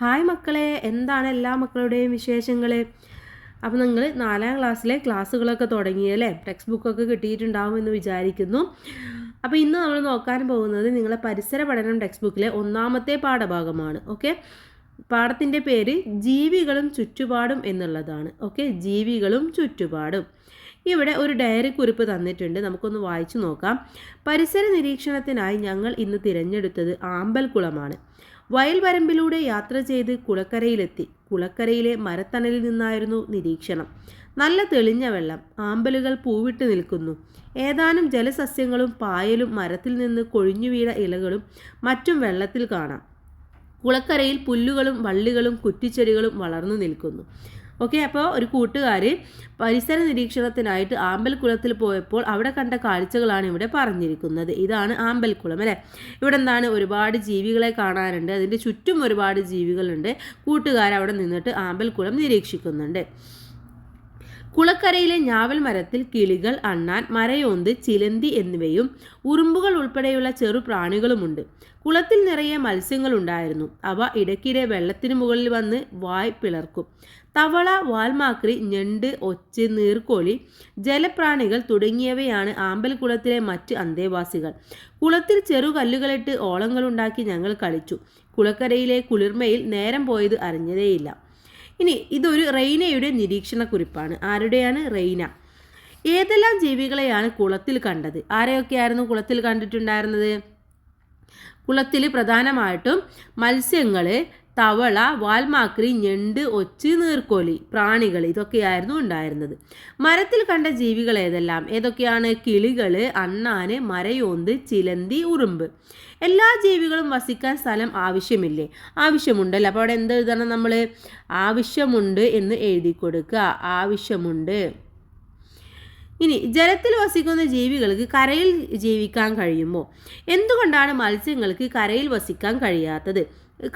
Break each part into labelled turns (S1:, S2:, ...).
S1: Hi മക്കളെ എന്താണ് എല്ലാ മക്കളുടെയും വിശേഷങ്ങൾ അപ്പോൾ നിങ്ങൾ നാലാം ക്ലാസ്സിലെ ക്ലാസ്സുകളൊക്കെ തുടങ്ങിയല്ലേ ടെക്സ്റ്റ് ബുക്കൊക്കെ കിട്ടിയിട്ടുണ്ടാവും എന്ന് വിചാരിക്കുന്നു. അപ്പോൾ ഇന്ന് നമ്മൾ നോക്കാൻ പോകുന്നത് നിങ്ങളെ പരിസര പഠനം ടെക്സ്റ്റ് ബുക്കിലെ ഒന്നാമത്തെ പാഠഭാഗമാണ് ഓക്കെ? പാഠത്തിന്റെ പേര് ജീവികളും ചുറ്റുപാടും എന്നുള്ളതാണ് ഓക്കെ? ജീവികളും ചുറ്റുപാടും. ഇവിടെ ഒരു ഡയറി കുറിപ്പ് തന്നിട്ടുണ്ട് നമുക്കൊന്ന് വായിച്ചു നോക്കാം. പരിസര നിരീക്ഷണത്തിനായി ഞങ്ങൾ ഇന്ന് തിരഞ്ഞെടുത്തത് ആമ്പൽക്കുളമാണ്. വയൽവരമ്പിലൂടെ യാത്ര ചെയ്ത് കുളക്കരയിലെത്തി. കുളക്കരയിലെ മരത്തണലിൽ നിന്നായിരുന്നു നിരീക്ഷണം. നല്ല തെളിഞ്ഞ വെള്ളം. ആമ്പലുകൾ പൂവിട്ട് നിൽക്കുന്നു. ഏതാനും ജലസസ്യങ്ങളും പായലും മരത്തിൽ നിന്ന് കൊഴിഞ്ഞു വീണ ഇലകളും മറ്റും വെള്ളത്തിൽ കാണാം. കുളക്കരയിൽ പുല്ലുകളും വള്ളികളും കുറ്റിച്ചെടികളും വളർന്നു നിൽക്കുന്നു. ഓക്കെ അപ്പോൾ ഒരു കൂട്ടുകാർ പരിസര നിരീക്ഷണത്തിനായിട്ട് ആമ്പൽക്കുളത്തിൽ പോയപ്പോൾ അവിടെ കണ്ട കാഴ്ചകളാണ് ഇവിടെ പറഞ്ഞിരിക്കുന്നത്. ഇതാണ് ആമ്പൽക്കുളം അല്ലേ? ഇവിടെ എന്താണ്? ഒരുപാട് ജീവികളെ കാണാനുണ്ട്. അതിന്റെ ചുറ്റും ഒരുപാട് ജീവികളുണ്ട്. കൂട്ടുകാർ അവിടെ നിന്നിട്ട് ആമ്പൽക്കുളം നിരീക്ഷിക്കുന്നുണ്ട്. കുളക്കരയിലെ ഞാവൽ മരത്തിൽ കിളികൾ അണ്ണാൻ മരയോന്ത് ചിലന്തി എന്നിവയും ഉറുമ്പുകൾ ഉൾപ്പെടെയുള്ള ചെറു പ്രാണികളുമുണ്ട്. കുളത്തിൽ നിറയെ മത്സ്യങ്ങൾ ഉണ്ടായിരുന്നു അവ ഇടയ്ക്കിടെ വെള്ളത്തിന് മുകളിൽ വന്ന് വായ് പിളർക്കും. തവള വാൽമാക്രി ഞണ്ട് ഒച്ച് നീർക്കോളി ജലപ്രാണികൾ തുടങ്ങിയവയാണ് ആമ്പൽക്കുളത്തിലെ മറ്റ് അന്തേവാസികൾ. കുളത്തിൽ ചെറുകല്ലുകളിട്ട് ഓളങ്ങളുണ്ടാക്കി ഞങ്ങൾ കളിച്ചു. കുളക്കരയിലെ കുളിർമയിൽ നേരം പോയത് അറിഞ്ഞതേയില്ല. ഇനി ഇതൊരു റെയ്നയുടെ നിരീക്ഷണ കുറിപ്പാണ് ആരുടെയാണ് റെയ്ന? ഏതെല്ലാം ജീവികളെയാണ് കുളത്തിൽ കണ്ടത്? ആരെയൊക്കെയായിരുന്നു കുളത്തിൽ കണ്ടിട്ടുണ്ടായിരുന്നത്? കുളത്തിൽ പ്രധാനമായിട്ടും മത്സ്യങ്ങൾ തവള വാൽമാക്രി ഞണ്ട് ഒച്ച് നീർക്കോലി പ്രാണികൾ ഇതൊക്കെയായിരുന്നു ഉണ്ടായിരുന്നത്. മരത്തിൽ കണ്ട ജീവികൾ ഏതെല്ലാം? ഏതൊക്കെയാണ്? കിളികൾ അണ്ണാന് മരയോന്ത് ചിലന്തി ഉറുമ്പ്. എല്ലാ ജീവികളും വസിക്കാൻ സ്ഥലം ആവശ്യമില്ലേ? ആവശ്യമുണ്ടല്ലോ? അപ്പോൾ അവിടെ എന്ത് എഴുതണം നമ്മൾ ആവശ്യമുണ്ട് എന്ന് എഴുതി കൊടുക്കുക. ആവശ്യമുണ്ട്. ഇനി ജലത്തിൽ വസിക്കുന്ന ജീവികൾക്ക് കരയിൽ ജീവിക്കാൻ കഴിയുമോ? എന്തുകൊണ്ടാണ് മത്സ്യങ്ങൾക്ക് കരയിൽ വസിക്കാൻ കഴിയാത്തത്?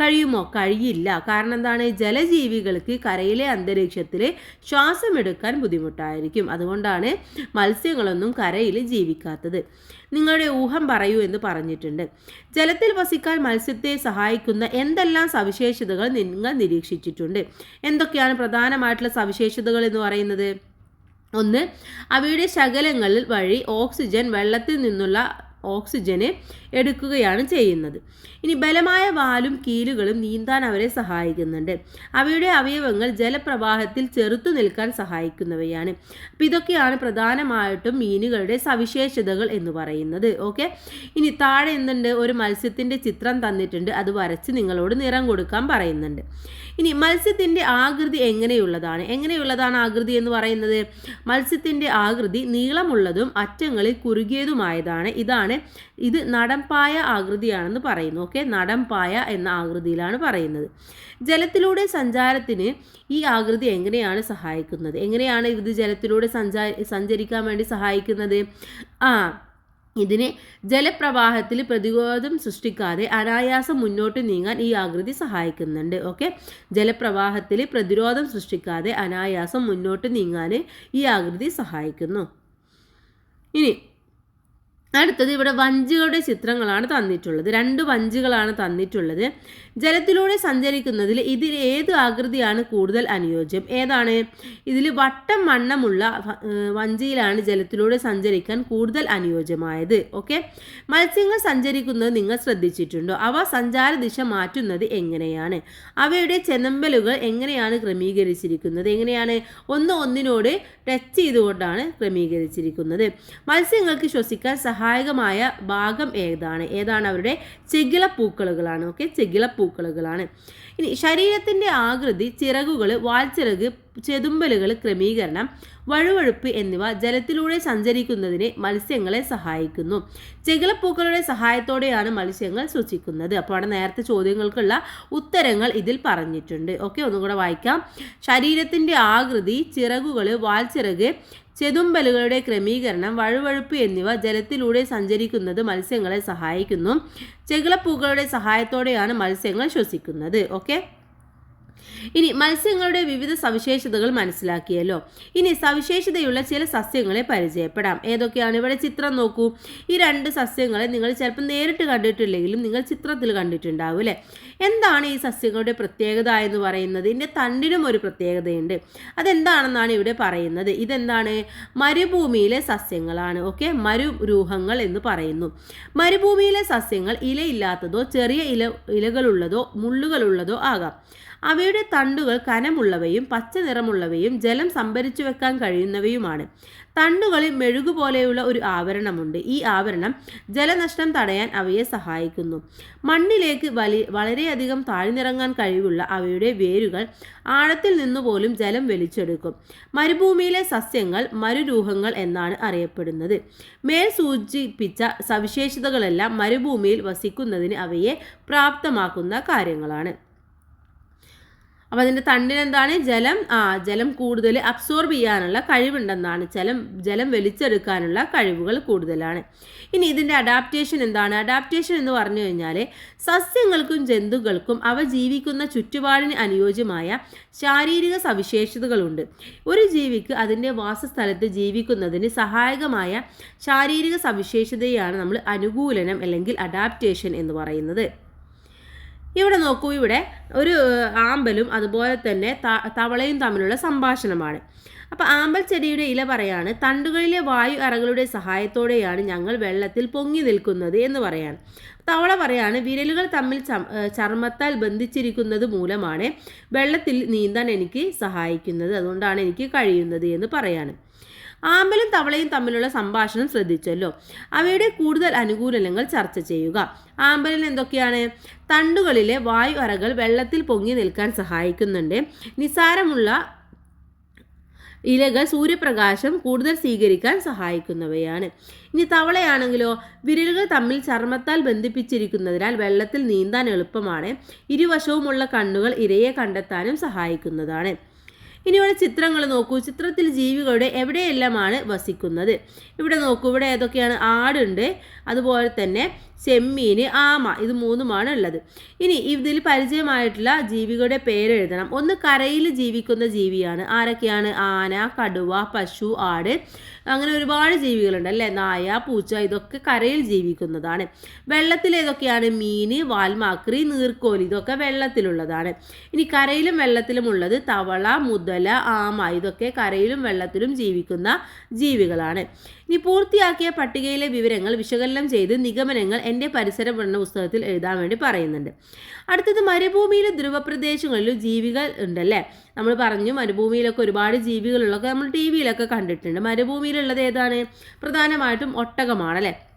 S1: കഴിയുമോ? കഴിയില്ല. കാരണം എന്താണ്? ജലജീവികൾക്ക് കരയിലെ അന്തരീക്ഷത്തിൽ ശ്വാസമെടുക്കാൻ ബുദ്ധിമുട്ടായിരിക്കും. അതുകൊണ്ടാണ് മത്സ്യങ്ങളൊന്നും കരയിൽ ജീവിക്കാത്തത്. നിങ്ങളുടെ ഊഹം പറയൂ എന്ന് പറഞ്ഞിട്ടുണ്ട്. ജലത്തിൽ വസിക്കാൻ മത്സ്യത്തെ സഹായിക്കുന്ന എന്തെല്ലാം സവിശേഷതകൾ നിങ്ങൾ നിരീക്ഷിച്ചിട്ടുണ്ട്? എന്തൊക്കെയാണ് പ്രധാനമായിട്ടുള്ള സവിശേഷതകൾ എന്ന് പറയുന്നത്? ഒന്ന് അവയുടെ ശകലങ്ങളിൽ വഴി ഓക്സിജൻ വെള്ളത്തിൽ നിന്നുള്ള ഓക്സിജനെ എടുക്കുകയാണ് ചെയ്യുന്നത്. ഇനി ബലമായ വാലും കീലുകളും നീന്താൻ അവരെ സഹായിക്കുന്നുണ്ട്. അവയുടെ അവയവങ്ങൾ ജലപ്രവാഹത്തിൽ ചെറുത്തു നിൽക്കാൻ സഹായിക്കുന്നവയാണ്. അപ്പം ഇതൊക്കെയാണ് പ്രധാനമായിട്ടും മീനുകളുടെ സവിശേഷതകൾ എന്ന് പറയുന്നത്. ഓക്കെ? ഇനി താഴെ എന്തുണ്ട്? ഒരു മത്സ്യത്തിന്റെ ചിത്രം തന്നിട്ടുണ്ട്. അത് വരച്ച് നിങ്ങളോട് നിറം കൊടുക്കാൻ പറയുന്നുണ്ട്. ഇനി മത്സ്യത്തിന്റെ ആകൃതി എങ്ങനെയുള്ളതാണ്? എങ്ങനെയുള്ളതാണ് ആകൃതി എന്ന് പറയുന്നത്? മത്സ്യത്തിന്റെ ആകൃതി നീളമുള്ളതും അറ്റങ്ങളിൽ കുറുകിയതുമായതാണ്. ഇതാണ് ഇത് നടംപായ ആകൃതിയാണെന്ന് പറയുന്നു. ഓക്കെ? നടംപായ എന്ന ആകൃതിയിലാണ് പറയുന്നത്. ജലത്തിലൂടെ സഞ്ചാരത്തിന് ഈ ആകൃതി എങ്ങനെയാണ് സഹായിക്കുന്നത്? എങ്ങനെയാണ് ഇത് ജലത്തിലൂടെ സഞ്ചാ സഞ്ചരിക്കാൻ വേണ്ടി സഹായിക്കുന്നത്? ആ ഇതിന് ജലപ്രവാഹത്തിൽ പ്രതിരോധം സൃഷ്ടിക്കാതെ അനായാസം മുന്നോട്ട് നീങ്ങാൻ ഈ ആകൃതി സഹായിക്കുന്നുണ്ട് ഓക്കെ ജലപ്രവാഹത്തിൽ പ്രതിരോധം സൃഷ്ടിക്കാതെ അനായാസം മുന്നോട്ട് നീങ്ങാൻ ഈ ആകൃതി സഹായിക്കുന്നു. ഇനി അടുത്തത് ഇവിടെ വഞ്ചികളുടെ ചിത്രങ്ങളാണ് തന്നിട്ടുള്ളത്. രണ്ട് വഞ്ചികളാണ് തന്നിട്ടുള്ളത്. ജലത്തിലൂടെ സഞ്ചരിക്കുന്നതിൽ ഇതിൽ ഏത് ആകൃതിയാണ് കൂടുതൽ അനുയോജ്യം? ഏതാണ്? ഇതിൽ വട്ടം വണ്ണമുള്ള വഞ്ചിയിലാണ് ജലത്തിലൂടെ സഞ്ചരിക്കാൻ കൂടുതൽ അനുയോജ്യമായത്. ഓക്കെ? മത്സ്യങ്ങൾ സഞ്ചരിക്കുന്നത് നിങ്ങൾ ശ്രദ്ധിച്ചിട്ടുണ്ടോ? അവ സഞ്ചാര ദിശ മാറ്റുന്നത് എങ്ങനെയാണ്? അവയുടെ ചെനമ്പലുകൾ എങ്ങനെയാണ് ക്രമീകരിച്ചിരിക്കുന്നത്? എങ്ങനെയാണ്? ഒന്ന് ഒന്നിനോട് ടച്ച് ചെയ്തുകൊണ്ടാണ് ക്രമീകരിച്ചിരിക്കുന്നത്. മത്സ്യങ്ങൾക്ക് ശ്വസിക്കാൻ സഹായകമായ ഭാഗം ഏതാണ്? ഏതാണ് അവരുടെ ചെകിളപ്പൂക്കളുകളാണ്. ഓക്കെ? ചെകിളപ്പൂക്കളുകളാണ് ഇനി ശരീരത്തിന്റെ ആകൃതി ചിറകുകൾ വാൽച്ചിറക് ചെതുമ്പലുകൾ ക്രമീകരണം വഴുവഴുപ്പ് എന്നിവ ജലത്തിലൂടെ സഞ്ചരിക്കുന്നതിന് മത്സ്യങ്ങളെ സഹായിക്കുന്നു. ചെകിളപ്പൂക്കളുടെ സഹായത്തോടെയാണ് മത്സ്യങ്ങൾ ശ്വസിക്കുന്നത് അപ്പോൾ അവിടെ നേരത്തെ ചോദ്യങ്ങൾക്കുള്ള ഉത്തരങ്ങൾ ഇതിൽ പറഞ്ഞിട്ടുണ്ട്. ഓക്കെ ഒന്നുകൂടെ വായിക്കാം. ശരീരത്തിന്റെ ആകൃതി ചിറകുകൾ വാൽച്ചിറക് ചെതുമ്പലുകളുടെ ക്രമീകരണം വഴുവഴുപ്പ് എന്നിവ ജലത്തിലൂടെ സഞ്ചരിക്കുന്നത് മത്സ്യങ്ങളെ സഹായിക്കുന്നു. ചെകിളപ്പൂക്കളുടെ സഹായത്തോടെയാണ് മത്സ്യങ്ങൾ ശ്വസിക്കുന്നത്. ഓക്കെ ഇനി മത്സ്യങ്ങളുടെ വിവിധ സവിശേഷതകൾ മനസ്സിലാക്കിയല്ലോ. ഇനി സവിശേഷതയുള്ള ചില സസ്യങ്ങളെ പരിചയപ്പെടാം. ഏതൊക്കെയാണ്? ഇവിടെ ചിത്രം നോക്കൂ. ഈ രണ്ട് സസ്യങ്ങളെ നിങ്ങൾ ചിലപ്പോൾ നേരിട്ട് കണ്ടിട്ടില്ലെങ്കിലും നിങ്ങൾ ചിത്രത്തിൽ കണ്ടിട്ടുണ്ടാവും എന്താണ് ഈ സസ്യങ്ങളുടെ പ്രത്യേകത എന്ന് പറയുന്നത്? ഇതിന്റെ തണ്ടിനും ഒരു പ്രത്യേകതയുണ്ട്. അതെന്താണെന്നാണ് ഇവിടെ പറയുന്നത്? ഇതെന്താണ്? മരുഭൂമിയിലെ സസ്യങ്ങളാണ്. ഓക്കെ? മരുരൂഹങ്ങൾ എന്ന് പറയുന്നു. മരുഭൂമിയിലെ സസ്യങ്ങൾ ഇലയില്ലാത്തതോ ചെറിയ ഇല ഇലകളുള്ളതോ മുള്ളുകളുള്ളതോ ആകാം. അവയുടെ തണ്ടുകൾ കനമുള്ളവയും പച്ച നിറമുള്ളവയും ജലം സംഭരിച്ചു വെക്കാൻ കഴിയുന്നവയുമാണ്. തണ്ടുകളിൽ മെഴുകു പോലെയുള്ള ഒരു ആവരണമുണ്ട്. ഈ ആവരണം ജലനഷ്ടം തടയാൻ അവയെ സഹായിക്കുന്നു. മണ്ണിലേക്ക് വലി വളരെയധികം താഴ്ന്നിറങ്ങാൻ കഴിവുള്ള അവയുടെ വേരുകൾ ആഴത്തിൽ നിന്നുപോലും ജലം വലിച്ചെടുക്കും. മരുഭൂമിയിലെ സസ്യങ്ങൾ മരുരൂഹങ്ങൾ എന്നാണ് അറിയപ്പെടുന്നത്. മേൽ സൂചിപ്പിച്ച സവിശേഷതകളെല്ലാം മരുഭൂമിയിൽ വസിക്കുന്നതിന് അവയെ പ്രാപ്തമാക്കുന്ന കാര്യങ്ങളാണ്. അപ്പോൾ അതിന്റെ തണ്ടിനെന്താണ് ജലം. ആ ജലം കൂടുതൽ അബ്സോർബ് ചെയ്യാനുള്ള കഴിവുണ്ടെന്നാണ്. ജലം ജലം വലിച്ചെടുക്കാനുള്ള കഴിവുകൾ കൂടുതലാണ്. ഇനി ഇതിന്റെ അഡാപ്റ്റേഷൻ എന്താണ്? അഡാപ്റ്റേഷൻ എന്ന് പറഞ്ഞു കഴിഞ്ഞാൽ സസ്യങ്ങൾക്കും ജന്തുക്കൾക്കും അവ ജീവിക്കുന്ന ചുറ്റുപാടിന് അനുയോജ്യമായ ശാരീരിക സവിശേഷതകളുണ്ട്. ഒരു ജീവിക്ക് അതിന്റെ വാസസ്ഥലത്ത് ജീവിക്കുന്നതിന് സഹായകമായ ശാരീരിക സവിശേഷതയാണ് നമ്മൾ അനുകൂലനം അല്ലെങ്കിൽ അഡാപ്റ്റേഷൻ എന്ന് പറയുന്നത്. ഇവിടെ നോക്കൂ ഇവിടെ ഒരു ആമ്പലും അതുപോലെ തന്നെ തവളയും തമ്മിലുള്ള സംഭാഷണമാണ്. അപ്പോൾ ആമ്പൽ ചെടിയുടെ ഇല പറയാണ് തണ്ടുകളിലെ വായു അറകളുടെ സഹായത്തോടെയാണ് ഞങ്ങൾ വെള്ളത്തിൽ പൊങ്ങി നിൽക്കുന്നത് എന്ന് പറയാണ്. തവള പറയാണ് വിരലുകൾ തമ്മിൽ ചർമ്മത്താൽ ബന്ധിച്ചിരിക്കുന്നത് മൂലമാണ് വെള്ളത്തിൽ നീന്താൻ എനിക്ക് സഹായിക്കുന്നത് അതുകൊണ്ടാണ് എനിക്ക് കഴിയുന്നത് എന്ന് പറയാണ്. ആമ്പലും തവളയും തമ്മിലുള്ള സംഭാഷണം ശ്രദ്ധിച്ചല്ലോ. അവയുടെ കൂടുതൽ അനുകൂലങ്ങൾ ചർച്ച ചെയ്യുക. ആമ്പലിൽ എന്തൊക്കെയാണ്? തണ്ടുകളിലെ വായു അറകൾ വെള്ളത്തിൽ പൊങ്ങി നിൽക്കാൻ സഹായിക്കുന്നുണ്ട്. നിസാരമുള്ള ഇലകൾ സൂര്യപ്രകാശം കൂടുതൽ സ്വീകരിക്കാൻ സഹായിക്കുന്നവയാണ്. ഇനി തവളയാണെങ്കിലോ? വിരലുകൾ തമ്മിൽ ചർമ്മത്താൽ ബന്ധിപ്പിച്ചിരിക്കുന്നതിനാൽ വെള്ളത്തിൽ നീന്താൻ എളുപ്പമാണ്. ഇരുവശവുമുള്ള കണ്ണുകൾ ഇരയെ കണ്ടെത്താനും സഹായിക്കുന്നതാണ്. ഇനി ഇവിടെ ചിത്രങ്ങൾ നോക്കൂ. ചിത്രത്തിൽ ജീവികളുടെ എവിടെയെല്ലാമാണ് വസിക്കുന്നത്? ഇവിടെ നോക്കൂ. ഇവിടെ ഏതൊക്കെയാണ്? ആടുണ്ട്. അതുപോലെ തന്നെ ചെമ്മീൻ ആമ. ഇത് മൂന്നുമാണ് ഉള്ളത്. ഇനി ഇതിൽ പരിചയമായിട്ടുള്ള ജീവികളുടെ പേരെഴുതണം. ഒന്ന് കരയിൽ ജീവിക്കുന്ന ജീവിയാണ്. ആരൊക്കെയാണ്? ആന കടുവ പശു ആട്. അങ്ങനെ ഒരുപാട് ജീവികളുണ്ട് അല്ലേ? നായ പൂച്ച ഇതൊക്കെ കരയിൽ ജീവിക്കുന്നതാണ്. വെള്ളത്തിൽ ഏതൊക്കെയാണ്? മീൻ വാൽമാക്രി നീർക്കോലി. ഇതൊക്കെ വെള്ളത്തിലുള്ളതാണ്. ഇനി കരയിലും വെള്ളത്തിലും ഉള്ളത് തവള മുതല ആമ. ഇതൊക്കെ കരയിലും വെള്ളത്തിലും ജീവിക്കുന്ന ജീവികളാണ്. ഇനി പൂർത്തിയാക്കിയ പട്ടികയിലെ വിവരങ്ങൾ വിശകലനം ചെയ്ത് നിഗമനങ്ങൾ എന്റെ പരിസര പഠന പുസ്തകത്തിൽ എഴുതാൻ വേണ്ടി പറയുന്നുണ്ട്. അടുത്തത് മരുഭൂമിയിലെ ധ്രുവപ്രദേശങ്ങളിലും ജീവികൾ ഉണ്ടല്ലേ? നമ്മൾ പറഞ്ഞു മരുഭൂമിയിലൊക്കെ ഒരുപാട് ജീവികളുള്ളതൊക്കെ നമ്മൾ ടി വിയിലൊക്കെ കണ്ടിട്ടുണ്ട്. മരുഭൂമിയിലുള്ളത് ഏതാണ്? പ്രധാനമായിട്ടും ഒട്ടകമാണല്ലേ?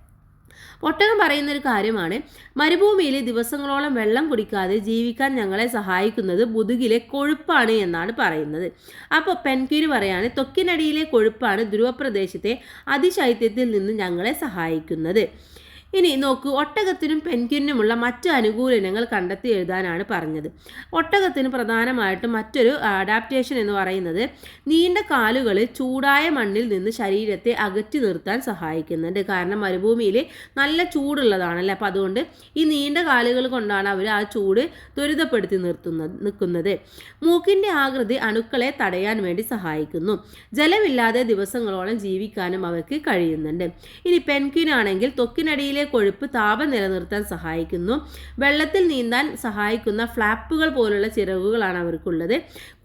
S1: ഒട്ടകം പറയുന്ന ഒരു കാര്യമാണ് മരുഭൂമിയിൽ ദിവസങ്ങളോളം വെള്ളം കുടിക്കാതെ ജീവിക്കാൻ ഞങ്ങളെ സഹായിക്കുന്നത് മുതുകിലെ കൊഴുപ്പാണ് എന്നാണ് പറയുന്നത്. അപ്പോൾ പെൻക്യൂര് പറയാണ് തൊക്കിനടിയിലെ കൊഴുപ്പാണ് ധ്രുവപ്രദേശത്തെ അതിശൈത്യത്തിൽ നിന്ന് ഞങ്ങളെ സഹായിക്കുന്നത്. ഇനി നോക്കൂ ഒട്ടകത്തിനും പെൻഗ്വിനുമുള്ള മറ്റു അനുകൂലനങ്ങൾ കണ്ടെത്തി എഴുതാനാണ് പറഞ്ഞത്. ഒട്ടകത്തിന് പ്രധാനമായിട്ടും മറ്റൊരു അഡാപ്റ്റേഷൻ എന്ന് പറയുന്നത് നീണ്ട കാലുകൾ ചൂടായ മണ്ണിൽ നിന്ന് ശരീരത്തെ അകറ്റി നിർത്താൻ സഹായിക്കുന്നുണ്ട്. കാരണം മരുഭൂമിയിൽ നല്ല ചൂടുള്ളതാണല്ലേ? അപ്പോൾ അതുകൊണ്ട് ഈ നീണ്ട കാലുകൾ കൊണ്ടാണ് അവർ ആ ചൂട് ത്വരിതപ്പെടുത്തി നിർത്തുന്ന നിൽക്കുന്നത്. മൂക്കിന്റെ ആകൃതി അണുക്കളെ തടയാൻ വേണ്ടി സഹായിക്കുന്നു. ജലമില്ലാതെ ദിവസങ്ങളോളം ജീവിക്കാനും അവർക്ക് കഴിയുന്നുണ്ട്. ഇനി പെൻക്വിനാണെങ്കിൽ തൊക്കിനടിയിൽ ശരീരത്തിലെ കൊഴുപ്പ് താപം നിലനിർത്താൻ സഹായിക്കുന്നു. വെള്ളത്തിൽ നീന്താൻ സഹായിക്കുന്ന ഫ്ലാപ്പുകൾ പോലുള്ള ചിറകുകളാണ് അവർക്കുള്ളത്.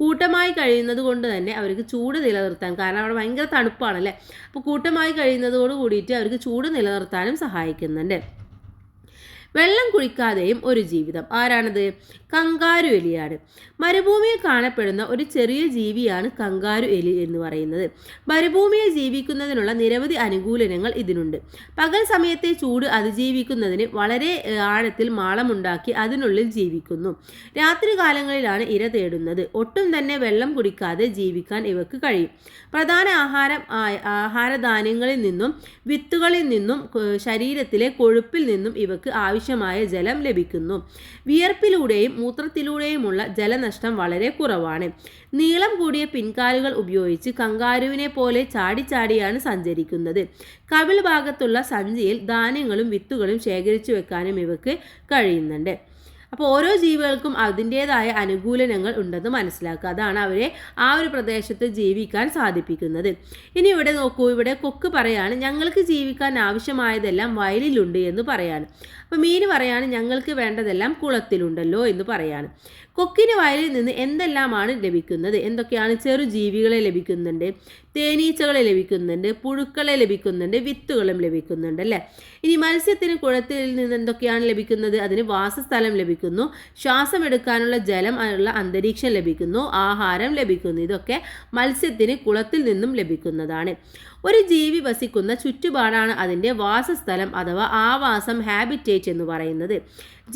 S1: കൂട്ടമായി കഴിയുന്നത് കൊണ്ട് തന്നെ അവർക്ക് ചൂട് നിലനിർത്താൻ കാരണം അവിടെ ഭയങ്കര തണുപ്പാണല്ലേ? അപ്പോൾ കൂട്ടമായി കഴിയുന്നതോട് കൂടിയിട്ട് അവർക്ക് ചൂട് നിലനിർത്താനും സഹായിക്കുന്നുണ്ട്. വെള്ളം കുഴിക്കാതെയും ഒരു ജീവിതം. ആരാണത്? കങ്കാരു എലിയാണ്. മരുഭൂമിയിൽ കാണപ്പെടുന്ന ഒരു ചെറിയ ജീവിയാണ് കങ്കാരു എലി എന്ന് പറയുന്നത്. മരുഭൂമിയിൽ ജീവിക്കുന്നതിനുള്ള നിരവധി അനുകൂലനങ്ങൾ ഇതിനുണ്ട്. പകൽ സമയത്തെ ചൂട് അതിജീവിക്കുന്നതിന് വളരെ ആഴത്തിൽ മാളമുണ്ടാക്കി അതിനുള്ളിൽ ജീവിക്കുന്നു. രാത്രി കാലങ്ങളിലാണ് ഇര തേടുന്നത്. ഒട്ടും തന്നെ വെള്ളം കുടിക്കാതെ ജീവിക്കാൻ ഇവക്ക് കഴിയും. പ്രധാന ആഹാരം ആഹാരധാന്യങ്ങളിൽ നിന്നും വിത്തുകളിൽ നിന്നും ശരീരത്തിലെ കൊഴുപ്പിൽ നിന്നും ഇവക്ക് ആവശ്യമായ ജലം ലഭിക്കുന്നു. വിയർപ്പിലൂടെയും മൂത്രത്തിലൂടെയുമുള്ള ജലനഷ്ടം വളരെ കുറവാണ്. നീളം കൂടിയ പിൻകാലുകൾ ഉപയോഗിച്ച് കങ്കാരുവിനെ പോലെ ചാടിച്ചാടിയാണ് സഞ്ചരിക്കുന്നത്. കവിൾ ഭാഗത്തുള്ള സഞ്ചിയിൽ ധാന്യങ്ങളും വിത്തുകളും ശേഖരിച്ചു വെക്കാനും ഇവക്ക് കഴിയുന്നുണ്ട്. അപ്പോൾ ഓരോ ജീവികൾക്കും അതിന്റേതായ അനുകൂലനങ്ങൾ ഉണ്ടെന്ന് മനസ്സിലാക്കുക. അതാണ് അവരെ ആ ഒരു പ്രദേശത്ത് ജീവിക്കാൻ സാധിപ്പിക്കുന്നത്. ഇനി ഇവിടെ നോക്കൂ ഇവിടെ കൊക്ക് പറയാണ് ഞങ്ങൾക്ക് ജീവിക്കാൻ ആവശ്യമായതെല്ലാം വയലിലുണ്ട് എന്ന് പറയാണ്. അപ്പോൾ മീൻ പറയാണ് ഞങ്ങൾക്ക് വേണ്ടതെല്ലാം കുളത്തിലുണ്ടല്ലോ എന്ന് പറയാണ്. കൊക്കിന് വയലിൽ നിന്ന് എന്തെല്ലാമാണ് ലഭിക്കുന്നത്? എന്തൊക്കെയാണ്? ചെറു ജീവികളെ ലഭിക്കുന്നുണ്ട് തേനീച്ചകളെ ലഭിക്കുന്നുണ്ട് പുഴുക്കളെ ലഭിക്കുന്നുണ്ട് വിത്തുകളും ലഭിക്കുന്നുണ്ട് അല്ലേ? ഇനി മത്സ്യത്തിന് കുളത്തിൽ നിന്ന് എന്തൊക്കെയാണ് ലഭിക്കുന്നത്? അതിന് വാസസ്ഥലം ലഭിക്കുന്നു ശ്വാസം എടുക്കാനുള്ള ജലം ഉള്ള അന്തരീക്ഷം ലഭിക്കുന്നു ആഹാരം ലഭിക്കുന്നു. ഇതൊക്കെ മത്സ്യത്തിന് കുളത്തിൽ നിന്നും ലഭിക്കുന്നതാണ്. ഒരു ജീവി വസിക്കുന്ന ചുറ്റുപാടാണ് അതിന്റെ വാസസ്ഥലം അഥവാ ആവാസം ഹാബിറ്റേറ്റ് എന്ന് പറയുന്നത്.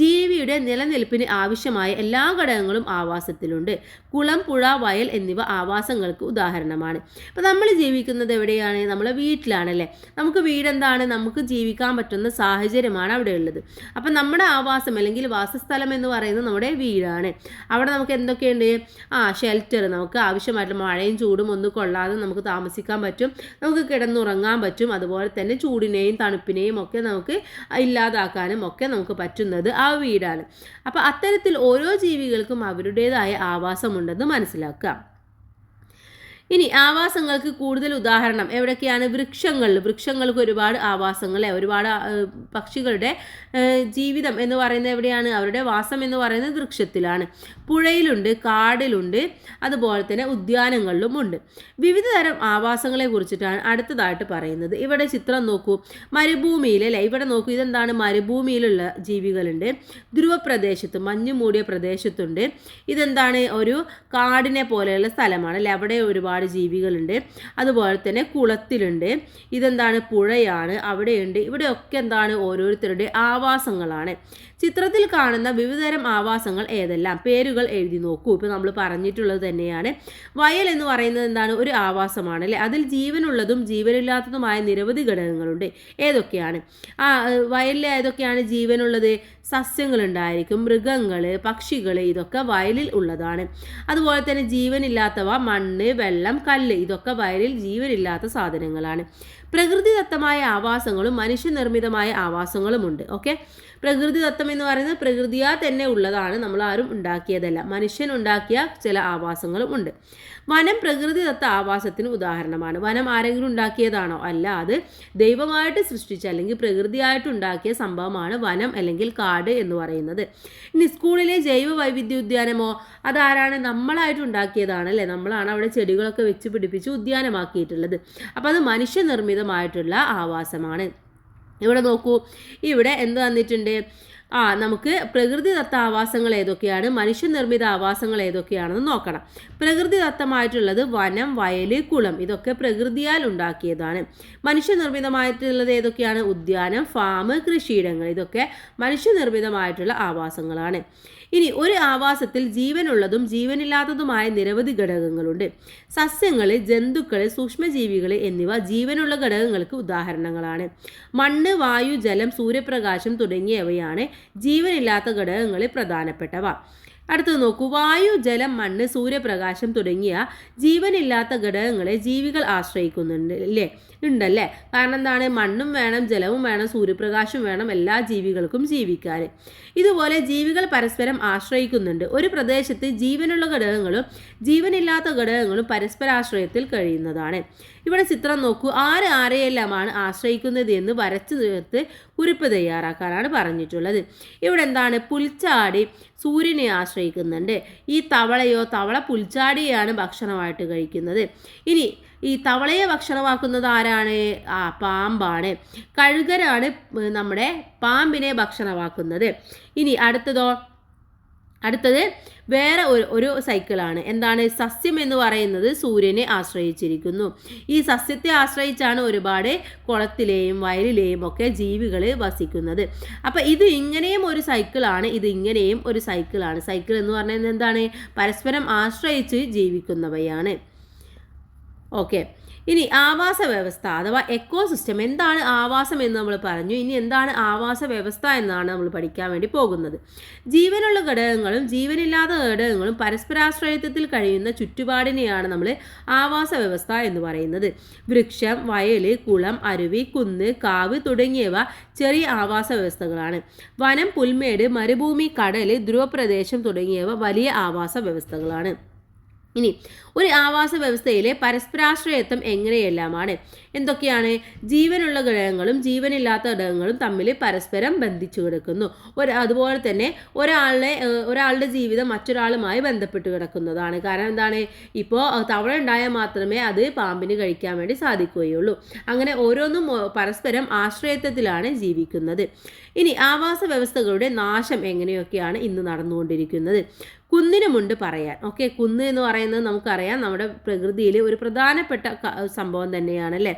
S1: ജീവിയുടെ നിലനിൽപ്പിന് ആവശ്യമായ എല്ലാ ഘടകങ്ങളും ആവാസത്തിലുണ്ട്. കുളം പുഴ വയൽ എന്നിവ ആവാസങ്ങൾക്ക് ഉദാഹരണമാണ്. അപ്പോൾ നമ്മൾ ജീവിക്കുന്നത് എവിടെയാണ്? നമ്മളെ വീട്ടിലാണല്ലേ? നമുക്ക് വീടെന്താണ്? നമുക്ക് ജീവിക്കാൻ പറ്റുന്ന സാഹചര്യമാണ് അവിടെ ഉള്ളത്. അപ്പം നമ്മുടെ ആവാസം അല്ലെങ്കിൽ വാസസ്ഥലം എന്ന് പറയുന്നത് നമ്മുടെ വീടാണ്. അവിടെ നമുക്ക് എന്തൊക്കെയുണ്ട്? ആ ഷെൽറ്റർ നമുക്ക് ആവശ്യമായിട്ടുള്ള മഴയും ചൂടും ഒന്നും കൊള്ളാതെ നമുക്ക് താമസിക്കാൻ പറ്റും. നമുക്ക് കിടന്നുറങ്ങാൻ പറ്റും. അതുപോലെ തന്നെ ചൂടിനെയും തണുപ്പിനെയും ഒക്കെ നമുക്ക് ഇല്ലാതാക്കാനും ഒക്കെ നമുക്ക് പറ്റുന്നത് ആ വീടാണ് അപ്പോൾ അത്തരത്തിൽ ഓരോ ജീവികൾക്കും അവരുടേതായ ആവാസമുണ്ടെന്ന് മനസ്സിലാക്കുക. ഇനി ആവാസങ്ങൾക്ക് കൂടുതൽ ഉദാഹരണം എവിടെയൊക്കെയാണ് വൃക്ഷങ്ങൾ? വൃക്ഷങ്ങൾക്ക് ഒരുപാട് ആവാസങ്ങളെ ഒരുപാട് പക്ഷികളുടെ ജീവിതം എന്ന് പറയുന്നത് എവിടെയാണ്? അവരുടെ വാസം എന്ന് പറയുന്നത് വൃക്ഷത്തിലാണ്. പുഴയിലുണ്ട് കാടിലുണ്ട് അതുപോലെ തന്നെ ഉദ്യാനങ്ങളിലും ഉണ്ട്. വിവിധ തരം ആവാസങ്ങളെ കുറിച്ചിട്ടാണ് അടുത്തതായിട്ട് പറയുന്നത്. ഇവിടെ ചിത്രം നോക്കൂ. മരുഭൂമിയിൽ അല്ലേ? ഇവിടെ നോക്കൂ. ഇതെന്താണ്? മരുഭൂമിയിലുള്ള ജീവികളുണ്ട്. ധ്രുവപ്രദേശത്ത് മഞ്ഞു മൂടിയ പ്രദേശത്തുണ്ട്. ഇതെന്താണ്? ഒരു കാടിനെ പോലെയുള്ള സ്ഥലമാണ് അല്ലേ? അവിടെ ഒരുപാട് ഒരുപാട് ജീവികളുണ്ട്. അതുപോലെ തന്നെ കുളത്തിലുണ്ട്. ഇതെന്താണ്? പുഴയാണ്. അവിടെയുണ്ട്. ഇവിടെയൊക്കെ എന്താണ്? ഓരോരുത്തരുടെ ആവാസങ്ങളാണ്. ചിത്രത്തിൽ കാണുന്ന വിവിധതരം ആവാസങ്ങൾ ഏതെല്ലാം? പേരുകൾ എഴുതി നോക്കൂ. ഇപ്പോൾ നമ്മൾ പറഞ്ഞിട്ടുള്ളത് തന്നെയാണ്. വയൽ എന്ന് പറയുന്നത് എന്താണ്? ഒരു ആവാസമാണ് അല്ലേ? അതിൽ ജീവനുള്ളതും ജീവനില്ലാത്തതുമായ നിരവധി ഘടകങ്ങളുണ്ട്. ഏതൊക്കെയാണ്? ആ വയലിലെ ഏതൊക്കെയാണ് ജീവനുള്ളത്? സസ്യങ്ങളുണ്ടായിരിക്കും മൃഗങ്ങൾ പക്ഷികൾ ഇതൊക്കെ വയലിൽ ഉള്ളതാണ്. അതുപോലെ തന്നെ ജീവനില്ലാത്തവ മണ്ണ് വെള്ളം കല്ല് ഇതൊക്കെ വയലിൽ ജീവനില്ലാത്ത സാധനങ്ങളാണ്. പ്രകൃതിദത്തമായ ആവാസങ്ങളും മനുഷ്യനിർമ്മിതമായ ആവാസങ്ങളുമുണ്ട്. ഓക്കെ? പ്രകൃതിദത്തം എന്ന് പറയുന്നത് പ്രകൃതിയാ തന്നെ ഉള്ളതാണ് നമ്മൾ ആരും ഉണ്ടാക്കിയതല്ല. മനുഷ്യൻ ഉണ്ടാക്കിയ ചില ആവാസങ്ങളും ഉണ്ട്. വനം പ്രകൃതിദത്ത ആവാസത്തിന് ഉദാഹരണമാണ്. വനം ആരെങ്കിലും ഉണ്ടാക്കിയതാണോ? അല്ല അത് ദൈവമായിട്ട് സൃഷ്ടിച്ച അല്ലെങ്കിൽ പ്രകൃതിയായിട്ട് ഉണ്ടാക്കിയ സംഭവമാണ് വനം അല്ലെങ്കിൽ കാട് എന്ന് പറയുന്നത്. ഇനി സ്കൂളിലെ ജൈവ വൈവിധ്യ ഉദ്യാനമോ? അതാരാണ് നമ്മളായിട്ട് ഉണ്ടാക്കിയതാണ് അല്ലേ? നമ്മളാണ് അവിടെ ചെടികളൊക്കെ വെച്ച് പിടിപ്പിച്ച് ഉദ്യാനമാക്കിയിട്ടുള്ളത്. അപ്പോൾ അത് മനുഷ്യനിർമ്മിതമായിട്ടുള്ള ആവാസമാണ്. ഇവിടെ നോക്കൂ. ഇവിടെ എന്ത് തന്നിട്ടുണ്ട് ആ നമുക്ക് പ്രകൃതിദത്ത ആവാസങ്ങൾ ഏതൊക്കെയാണ്? മനുഷ്യനിർമ്മിത ആവാസങ്ങൾ ഏതൊക്കെയാണെന്ന് നോക്കണം. പ്രകൃതിദത്തമായിട്ടുള്ളത് വനം വയൽ കുളം. ഇതൊക്കെ പ്രകൃതിയാൽ ഉണ്ടാക്കിയതാണ്. മനുഷ്യനിർമ്മിതമായിട്ടുള്ളത് ഏതൊക്കെയാണ്? ഉദ്യാനം ഫാം കൃഷിയിടങ്ങൾ. ഇതൊക്കെ മനുഷ്യനിർമ്മിതമായിട്ടുള്ള ആവാസങ്ങളാണ്. ഇനി ഒരു ആവാസത്തിൽ ജീവനുള്ളതും ജീവനില്ലാത്തതുമായ നിരവധി ഘടകങ്ങളുണ്ട്. സസ്യങ്ങൾ ജന്തുക്കൾ സൂക്ഷ്മജീവികൾ എന്നിവ ജീവനുള്ള ഘടകങ്ങൾക്ക് ഉദാഹരണങ്ങളാണ്. മണ്ണ് വായു ജലം സൂര്യപ്രകാശം തുടങ്ങിയവയാണ് ജീവനില്ലാത്ത ഘടകങ്ങളിൽ പ്രധാനപ്പെട്ടവ. അടുത്തത് നോക്കൂ. വായു ജലം മണ്ണ് സൂര്യപ്രകാശം തുടങ്ങിയ ജീവനില്ലാത്ത ഘടകങ്ങളെ ജീവികൾ ആശ്രയിക്കുന്നുണ്ട് അല്ലേ ഉണ്ടല്ലേ? കാരണം എന്താണ്? മണ്ണും വേണം ജലവും വേണം സൂര്യപ്രകാശം വേണം എല്ലാ ജീവികൾക്കും ജീവിക്കാൻ. ഇതുപോലെ ജീവികൾ പരസ്പരം ആശ്രയിക്കുന്നുണ്ട്. ഒരു പ്രദേശത്ത് ജീവനുള്ള ഘടകങ്ങളും ജീവനില്ലാത്ത ഘടകങ്ങളും പരസ്പരാശ്രയത്തിൽ കഴിയുന്നതാണ്. ഇവിടെ ചിത്രം നോക്കൂ. ആര് ആരെയെല്ലാമാണ് ആശ്രയിക്കുന്നത് എന്ന് വരച്ചു ചേർത്ത് കുറിപ്പ് തയ്യാറാക്കാനാണ് പറഞ്ഞിട്ടുള്ളത്. ഇവിടെ എന്താണ്? പുൽച്ചാടി സൂര്യനെ ആശ്രയിക്കുന്നുണ്ട്. ഈ തവളയോ തവള പുൽച്ചാടിയെയാണ് ഭക്ഷണമായിട്ട് കഴിക്കുന്നത്. ഇനി ഈ തവളയെ ഭക്ഷണമാക്കുന്നത് ആരാണ്? ആ പാമ്പാണ്. കഴുകരാണ് നമ്മുടെ പാമ്പിനെ ഭക്ഷണമാക്കുന്നത്. ഇനി അടുത്തതോ? അടുത്തത് വേറെ ഒരു ഒരു സൈക്കിളാണ് എന്താണ്? സസ്യം എന്ന് പറയുന്നത് സൂര്യനെ ആശ്രയിച്ചിരിക്കുന്നു. ഈ സസ്യത്തെ ആശ്രയിച്ചാണ് ഒരുപാട് കുളത്തിലെയും വയലിലെയും ഒക്കെ ജീവികൾ വസിക്കുന്നത്. അപ്പം ഇത് ഇങ്ങനെയും ഒരു സൈക്കിളാണ് ഇത് ഇങ്ങനെയും ഒരു സൈക്കിളാണ് സൈക്കിൾ എന്ന് പറയുന്നത് എന്താണ്? പരസ്പരം ആശ്രയിച്ച് ജീവിക്കുന്നവയാണ്. ഓക്കെ ഇനി ആവാസ വ്യവസ്ഥ അഥവാ എക്കോ സിസ്റ്റം എന്താണ് ആവാസം എന്ന് നമ്മൾ പറഞ്ഞു. ഇനി എന്താണ് ആവാസ വ്യവസ്ഥ എന്നാണ് നമ്മൾ പഠിക്കാൻ വേണ്ടി പോകുന്നത്. ജീവനുള്ള ഘടകങ്ങളും ജീവനില്ലാത്ത ഘടകങ്ങളും പരസ്പരാശ്രയത്വത്തിൽ കഴിയുന്ന ചുറ്റുപാടിനെയാണ് നമ്മൾ ആവാസ വ്യവസ്ഥ എന്ന് പറയുന്നത്. വൃക്ഷം വയൽ കുളം അരുവി കുന്ന് കാവ് തുടങ്ങിയവ ചെറിയ ആവാസ വ്യവസ്ഥകളാണ്. വനം പുൽമേട് മരുഭൂമി കടൽ ധ്രുവപ്രദേശം തുടങ്ങിയവ വലിയ ആവാസ വ്യവസ്ഥകളാണ്. ഇനി ഒരു ആവാസ വ്യവസ്ഥയിലെ പരസ്പരാശ്രയത്വം എങ്ങനെയെല്ലാമാണ്? എന്തൊക്കെയാണ്? ജീവനുള്ള ഘടകങ്ങളും ജീവനില്ലാത്ത ഘടകങ്ങളും തമ്മിൽ പരസ്പരം ബന്ധിച്ചു കിടക്കുന്നു. ഒരു അതുപോലെ തന്നെ ഒരാളുടെ ഒരാളുടെ ജീവിതം മറ്റൊരാളുമായി ബന്ധപ്പെട്ട് കിടക്കുന്നതാണ്. കാരണം എന്താണ്? ഇപ്പോൾ തവള ഉണ്ടായാൽ മാത്രമേ അത് പാമ്പിന് കഴിക്കാൻ വേണ്ടി സാധിക്കുകയുള്ളൂ. അങ്ങനെ ഓരോന്നും പരസ്പരം ആശ്രയത്വത്തിലാണ് ജീവിക്കുന്നത്. ഇനി ആവാസ വ്യവസ്ഥകളുടെ നാശം എങ്ങനെയൊക്കെയാണ് ഇന്ന് നടന്നുകൊണ്ടിരിക്കുന്നത്? കുന്നിനുമുണ്ട് പറയാൻ. ഓക്കെ കുന്ന് എന്ന് പറയുന്നത് നമുക്കറിയാം. നമ്മുടെ പ്രകൃതിയിൽ ഒരു പ്രധാനപ്പെട്ട സംഭവം തന്നെയാണ് അല്ലേ?